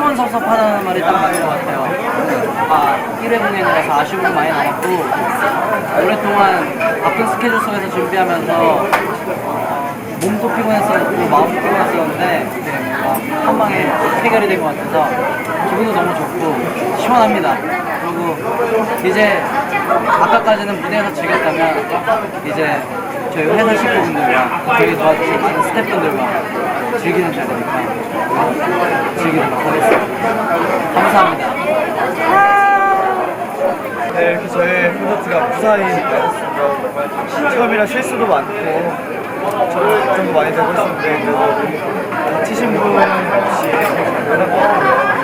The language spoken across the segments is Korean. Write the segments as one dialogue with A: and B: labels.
A: 시원섭섭하다는 말이 딱 맞는 것 같아요. 아, 1회 공연이라서 아쉬움도 많이 남았고, 오랫동안 바쁜 스케줄 속에서 준비하면서 어, 몸도 피곤했었고, 마음도 피곤했었는데, 뭔가 한 방에 해결이 된 것 같아서 기분도 너무 좋고, 시원합니다. 그리고 이제 아까까지는 무대에서 즐겼다면, 이제 저희 회사 식구분들과 저희 도와주신 많은 스태프분들과 즐기는 자리니까 즐기도록 하겠습니다. 감사합니다.
B: 네, 이렇게 콘서트가 무사히. 처음이라 실수도 많고, 걱정도 많이 되고 있었는데, 그래도 다치신 분 없이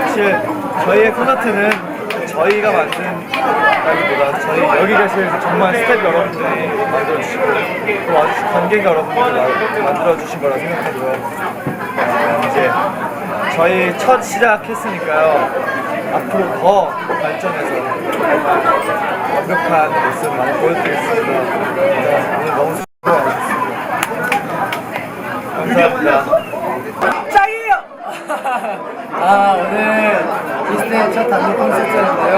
B: 사실 저희의 콘서트는 저희가 만든다기보다 저희 여기 계신 정말 스태프 여러분들이 만들어주시고, 또 와주신 관객 여러분들이 만들어주신 거라 생각하고요. 어, 이제 저희 첫 시작했으니까요. 앞으로 더 발전해서 완벽한 모습 많이 보여드리겠습니다. 네, 오늘 너무 수고하셨습니다. 감사합니다.
A: 짱이에요! 아, 오늘 비스트의 첫 단독 콘서트였는데요.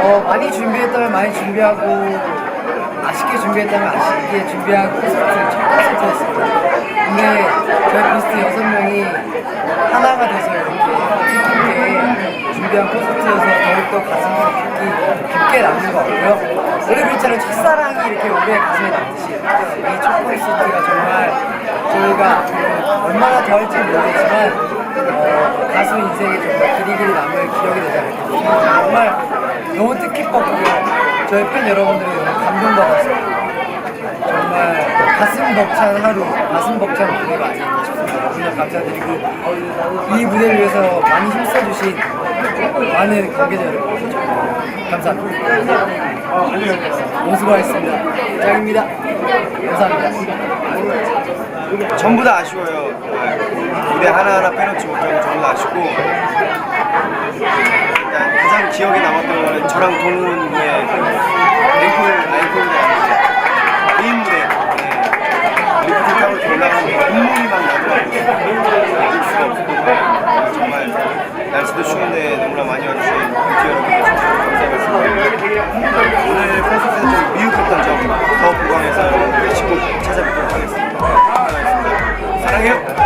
A: 어, 많이 준비했다면 많이 준비하고, 아쉽게 준비했다면 아쉽게 준비한 콘서트, 첫 콘서트였습니다. 근데 저희 비스트 여섯 명이 하나가 돼서 이렇게 뜻깊게 준비한 콘서트여서 더욱더 가슴이 깊게, 남는 것 같고요. 원래 그렇잖아요. 첫사랑이 이렇게 오래 가슴에 남듯이 이첫 콘서트가 정말 저희가 얼마나 더 할지 모르겠지만 어, 가수 인생에 정말 길이길이 남을 기억이 되지 않을까 정말 너무 뜻깊었고요 저희 팬 여러분들이 너무 감동받았어요 정말 가슴 벅찬 하루 가슴 벅찬 무대가 아니었나 싶습니다 너무나 감사드리고 이 무대를 위해서 많이 힘써주신 많은 관계자 여러분 감사합니다. 너무 수고하셨습니다. 짱입니다. 감사합니다.
B: 전부 다 아쉬워요. 무대 하나하나 빼놓지 못하고 전부 다 아쉽고. 가장 기억에 남았던 거는 저랑 동훈의 앵콜 아이콘 사랑해요.